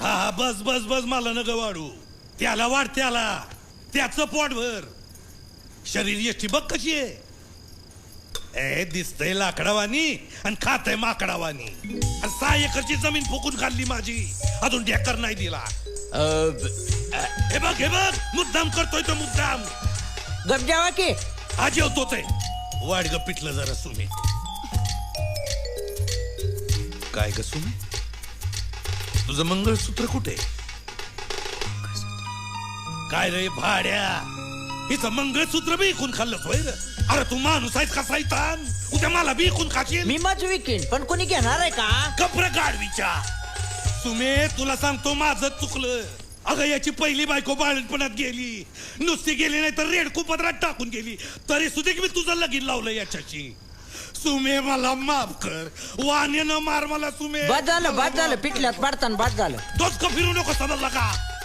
हा हा बस बस बस मला नग वाढू. त्याला वाढ त्याला. त्याचं पोट भर. शरीर यष्टी बघ कशी आहे. ए दिसतंय लाकडावानी आणि खातय माकडावानी. आणि सहा एकरची जमीन फुकून खाल्ली माझी. अजून ढेकर नाही दिला. हे बघ हे बघ. मुद्दाम करतोय तो मुद्दाम. गप जेवा की. हा जेवतोच आहे वाढ ग पिटलं जरा सुमे. काय ग सुमे? तुझं मंगळसूत्र कुठे? काय रे भाड्या? हिचं मंगळसूत्र बी इकून खाल्लं होय रे. अरे तू माणूस आहेस कसा ताण उद्या मला बी इकून खाशील? मी मज विकीन पण कोणी घेणार आहे का? कपर गाडवीच्या सुमे तुला सांगतो माझं चुकलं. अगं याची पहिली बायको बाळणपणात गेली. नुसती गेली नाही तर रेडकू पदरात टाकून गेली. तरी सुद्धा की मी तुझं लगीन लावलं याच्याशी. सुमे मला माफ कर. वाण्यानं मार मला सुमे बाद झालं बाद झालं पिटल्यात पाडताना बाद झालं. तोच का फिरू नको समजला का?